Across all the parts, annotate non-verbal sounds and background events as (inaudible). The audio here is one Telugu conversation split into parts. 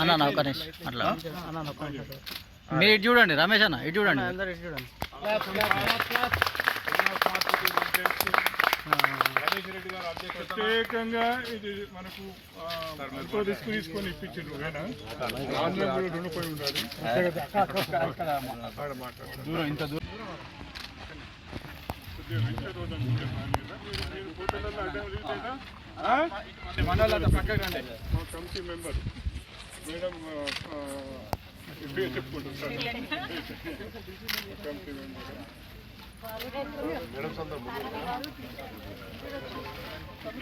అన్న అన్న, ఒక్క నిమిషం. అట్లా. మీరు ఇటు చూడండి రమేష్ అన్న ఇటు చూడండి. ప్రత్యేకంగా ఇది మనకు రిస్క్ తీసుకొని ఇప్పించారు కూడా ఉండాలి. దూరం ఇంత దూరం. రోజు మనోళ్ళంతా పక్కకు రండి మా కమిటీ మెంబర్ మేడం పేరు చెప్పుకుంటారు సార్. Committee member.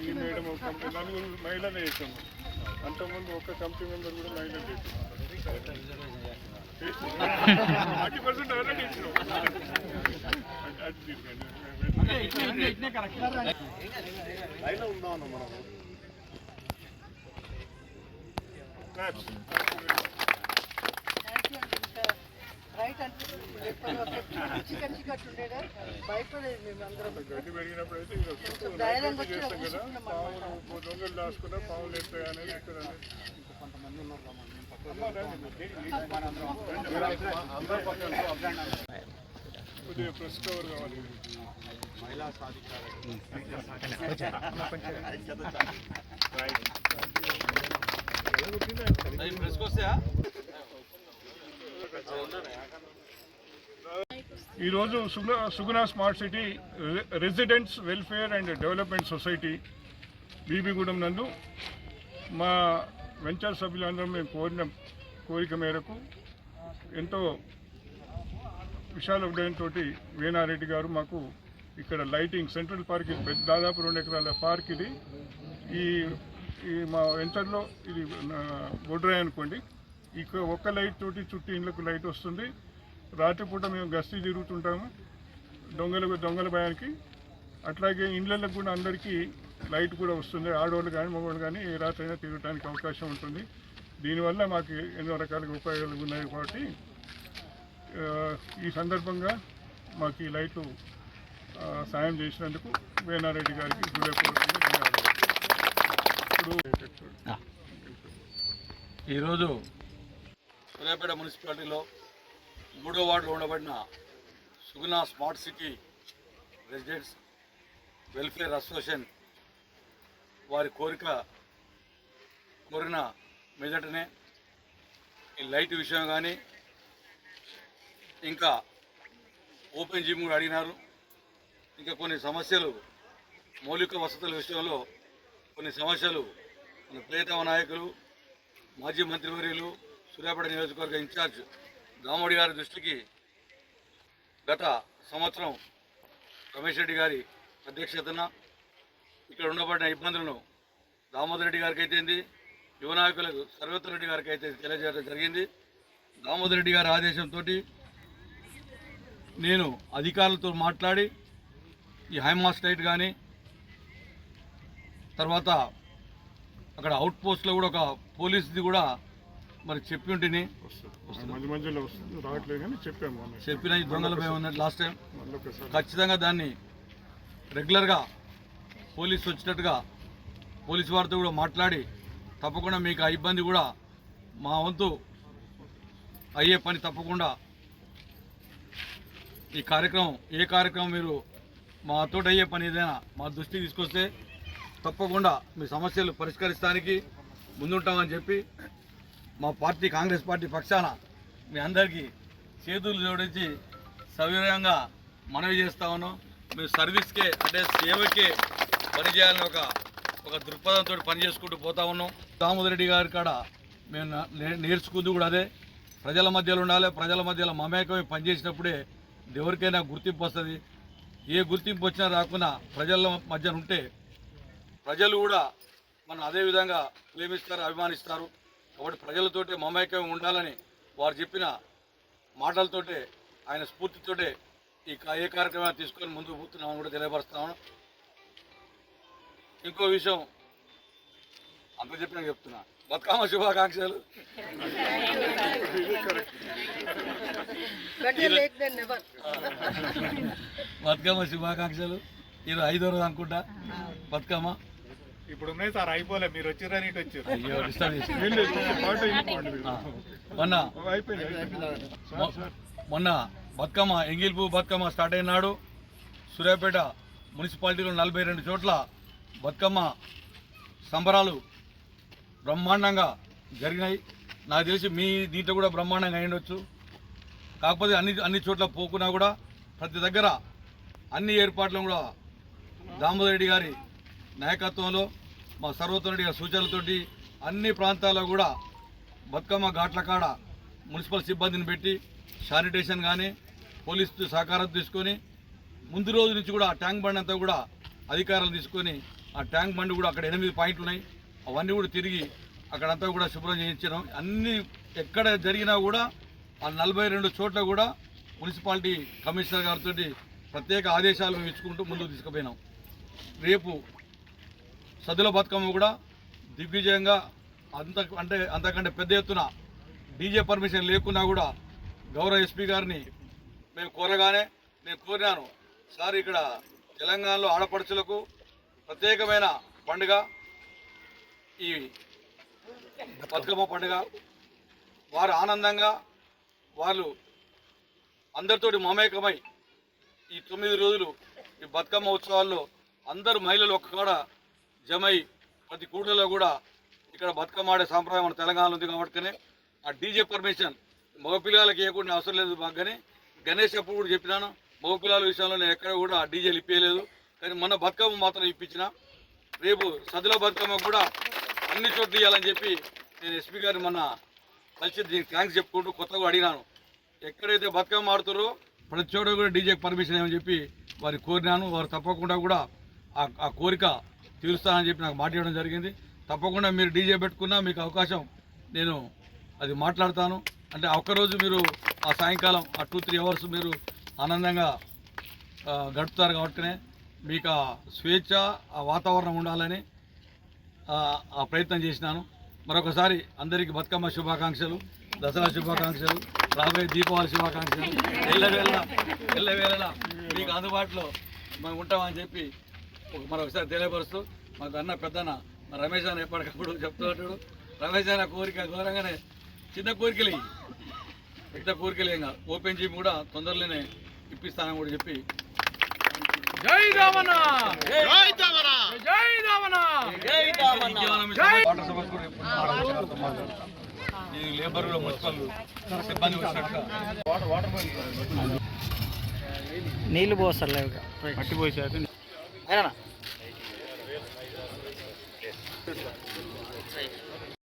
ఈ మేడం ఒక కమిటీ నలుగురు మహిళలే వేసాము అంతకుముందు ఒక కమిటీ మెంబర్ కూడా మహిళలు చేసాము థర్టీ (laughs) పర్సెంట్ ఆల్రెడీ ఇచ్చినాం. అటు తీసుకోండి. Claps. రైట్ చికెన్ చికెన్ ఉండేదా భయపడేది మేము అందరం గడ్డి పెరిగినప్పుడు అయితే వచ్చి చేస్తాం కదా కూర్చుంటాం దొంగలు దాచుకున్నా పావులు ఎత్తాయి అనేది ఇక్కడ పక్కన కొద్దిగా ప్రెస్ కవర్ కావాలి. ఈరోజు Suguna Suguna smart city residents welfare and development society Bibigudem నందు మా వెంచర్ సభ్యులందరం మేము కోరిన కోరిక మేరకు ఎంతో విశాల తోటి వేణారెడ్డి గారు మాకు ఇక్కడ లైటింగ్ సెంట్రల్ పార్క్ ఇది పెద్ద దాదాపు రెండు ఎకరాల పార్క్ ఇది. ఈ ఈ మా వెంచర్లో ఇది గొడ్రాయి అనుకోండి. ఇక్కడ ఒక్క లైట్ తోటి చుట్టూ ఇండ్లకు లైట్ వస్తుంది. రాత్రిపూట మేము గస్తీ తిరుగుతుంటాము. దొంగల దొంగల భయానికి. అట్లాగే ఇండ్లకు కూడా అందరికీ లైట్ కూడా వస్తుంది. ఆడవాళ్ళు కానీ మగవాళ్ళు కానీ ఏ రాత్రి అయినా తిరగడానికి అవకాశం ఉంటుంది. దీనివల్ల మాకు ఎన్నో రకాలుగా ఉపయోగాలు ఉన్నాయి కాబట్టి ఈ సందర్భంగా మాకు ఈ లైట్లు సాయం చేసినందుకు వేణారెడ్డి గారికి హృదయపూర్వకంగా ఈరోజు సూర్యాపేట మున్సిపాలిటీలో మూడో వార్డులో ఉండబడిన Suguna smart city residents welfare association వారి కోరిక కోరిన మెదటనే ఈ లైట్ విషయం కానీ ఇంకా ఓపెన్ జిమ్ కూడా అడిగినారు. ఇంకా కొన్ని సమస్యలు మౌలిక వసతుల విషయంలో కొన్ని సమస్యలు మన ప్రియతమ నాయకులు మాజీ మంత్రివర్యులు సూర్యాపేట నియోజకవర్గ ఇన్ఛార్జ్ దామోడి గారి దృష్టికి గత సంవత్సరం రమేష్ రెడ్డి గారి అధ్యక్షతన ఇక్కడ ఉండబడిన ఇబ్బందులను దామోదర్ రెడ్డి గారికి అయితేంది యువ నాయకులకు సర్వేశ్వర రెడ్డి గారికి అయితే తెలియజేయడం జరిగింది. దామోదర్ రెడ్డి గారి ఆదేశంతో నేను అధికారులతో మాట్లాడి ఈ హైమాస్ లైట్ కానీ తర్వాత అక్కడ అవుట్ పోస్ట్లో కూడా ఒక పోలీస్ది కూడా మరి చెప్పి ఉంటేని. మొన్న. చెప్పిన దొంగల భయం ఉన్నట్టు లాస్ట్ టైం ఖచ్చితంగా దాన్ని రెగ్యులర్గా పోలీసు వచ్చినట్టుగా పోలీసు వారితో కూడా మాట్లాడి తప్పకుండా మీకు ఆ ఇబ్బంది కూడా మా వంతు అయ్యే పని తప్పకుండా ఈ కార్యక్రమం ఏ కార్యక్రమం మీరు మా తోట అయ్యే పని ఏదైనా మా దృష్టికి తీసుకొస్తే తప్పకుండా మీ సమస్యలు పరిష్కరిస్తానికి ముందుంటామని చెప్పి మా పార్టీ కాంగ్రెస్ పార్టీ పక్షాన మీ అందరికీ చేతులు జోడించి సవినయంగా మనవి చేస్తా ఉన్నాం. మీ సర్వీస్కే అంటే సేవకే పనిచేయాలని ఒక ఒక దృక్పథంతో పని చేసుకుంటూ పోతా ఉన్నాం. దామోదర్ రెడ్డి గారి కాడ మేము నేర్చుకుంది కూడా అదే. ప్రజల మధ్యలో ఉండాలి ప్రజల మధ్యలో మమేకమే పనిచేసినప్పుడే ఎవరికైనా గుర్తింపు వస్తుంది. ఏ గుర్తింపు వచ్చినా రాకున్నా ప్రజల మధ్యన ఉంటే ప్రజలు కూడా మనం అదే విధంగా ప్రేమిస్తారు అభిమానిస్తారు. కాబట్టి ప్రజలతోటే మమేకం ఉండాలని వారు చెప్పిన మాటలతోటే ఆయన స్ఫూర్తితోటే ఈ ఏ కార్యక్రమాన్ని తీసుకొని ముందుకు పోతున్నామని కూడా తెలియపరుస్తున్నాను ఇంకో విషయం అంత చెప్పినా చెప్తున్నా. బతుకమ్మ శుభాకాంక్షలు. బతుకమ్మ శుభాకాంక్షలు. ఈరోజు ఐదో రోజు అనుకుంటా. బతుకమ్మ. ఇప్పుడు ఉన్నాయి సార్ అయిపోలే. మీరు వచ్చిర్రని ఇటు వచ్చారు? అయ్యో. మొన్న. మొన్న బతుకమ్మ ఎంగిల్పు బతుకమ్మ స్టార్ట్ అయినాడు సూర్యాపేట మున్సిపాలిటీలో నలభై రెండు చోట్ల బతుకమ్మ సంబరాలు బ్రహ్మాండంగా జరిగినాయి. నాకు తెలిసి మీ దీంట్లో కూడా బ్రహ్మాండంగా అయ్యుండొచ్చు. కాకపోతే అన్ని అన్ని చోట్ల పోకున్నా కూడా ప్రతి దగ్గర అన్ని ఏర్పాట్లను కూడా దామోదర్ రెడ్డి గారి నాయకత్వంలో మా సర్వోత్తమ రెడ్డి గారి సూచనలతోటి అన్ని ప్రాంతాల్లో కూడా బతుకమ్మ ఘాట్ల కాడ మున్సిపల్ సిబ్బందిని పెట్టి శానిటేషన్ కానీ పోలీసు సహకారం తీసుకొని ముందు రోజు నుంచి కూడా ఆ ట్యాంక్ బండ్ అంతా కూడా అధికారులు తీసుకొని ఆ ట్యాంక్ బండ్ కూడా అక్కడ ఎనిమిది పాయింట్లు ఉన్నాయి అవన్నీ కూడా తిరిగి అక్కడంతా కూడా శుభ్రం చేయించడం. అన్ని ఎక్కడ జరిగినా కూడా ఆ నలభై రెండు చోట్ల కూడా మున్సిపాలిటీ కమిషనర్ గారితో ప్రత్యేక ఆదేశాలు మేము ఇచ్చుకుంటూ ముందుకు తీసుకుపోయినాం. రేపు సద్దుల బతుకమ్మ కూడా దిగ్విజయంగా అంత అంటే అంతకంటే పెద్ద ఎత్తున డీజే పర్మిషన్ లేకున్నా కూడా గౌరవ ఎస్పీ గారిని మేము కోరగానే నేను కోరినాను. సార్ ఇక్కడ తెలంగాణలో ఆడపడుచులకు ప్రత్యేకమైన పండుగ. ఈ బతుకమ్మ పండుగ వారు ఆనందంగా వాళ్ళు అందరితోటి మమేకమై ఈ తొమ్మిది రోజులు ఈ బతుకమ్మ ఉత్సవాల్లో అందరు మహిళలు ఒక కాడ జమై ప్రతి కూడలో కూడా ఇక్కడ బతుకమ్మ ఆడే సాంప్రదాయం మన తెలంగాణలో ఉంది కాబట్టి ఆ డీజే పర్మిషన్ మగపిల్లలకి ఇవ్వకుండా అవసరం లేదు మాకు కానీ గణేష్ అప్పుడు కూడా చెప్పినాను మగపిల్లల విషయంలో నేను ఎక్కడ కూడా డీజేలు ఇప్పేయలేదు. కానీ మొన్న బతుకమ్మ మాత్రం ఇప్పించిన. రేపు సదుల బతుకమ్మ కూడా అన్ని చోట్ల ఇవ్వాలని చెప్పి నేను ఎస్పీ గారిని మొన్న కలిసి దీనికి థ్యాంక్స్ చెప్పుకుంటూ కొత్తగా అడిగినాను ఎక్కడైతే బతుకమ్మ ఆడుతారో ప్రతి చోట కూడా డీజేకి పర్మిషన్ ఏమని చెప్పి వారి కోరినాను. వారు తప్పకుండా కూడా ఆ ఆ కోరిక తీరుస్తానని చెప్పి నాకు మాట్లాడడం జరిగింది. తప్పకుండా మీరు డీజే పెట్టుకున్నా మీకు అవకాశం నేను అది మాట్లాడతాను. అంటే ఒక్కరోజు మీరు ఆ సాయంకాలం ఆ టూ త్రీ అవర్స్ మీరు ఆనందంగా గడుపుతారు కాబట్టినే మీకు ఆ స్వేచ్ఛ ఆ వాతావరణం ఉండాలని ప్రయత్నం చేసినాను. మరొకసారి అందరికీ బతుకమ్మ శుభాకాంక్షలు దసరా శుభాకాంక్షలు రాబోయే దీపావళి శుభాకాంక్షలు. ఎల్లవేళ ఎల్లవేళ మీకు అందుబాటులో మేము ఉంటామని చెప్పి ఒక- మరొకసారి తెలియపరుస్తూ మాకు అన్న పెద్దన్న మా రమేష్ అన్న ఎప్పటికప్పుడు చెప్తుంటాడు రమేష్ అన్న కోరిక ఘోరంగానే చిన్న కోరికలు. పెద్ద కోరికలు ఏం కాదు ఓపెన్ జిమ్ కూడా తొందరలోనే ఇప్పిస్తానని కూడా చెప్పి. జై రావణ జై రావణ వాటర్ కూడా. ఈ లేబర్ కూడా మున్సిపల్ సిబ్బంది వచ్చినట్టుగా నీళ్ళు పోస్తారు లేవు పట్టి పోసేది అయినా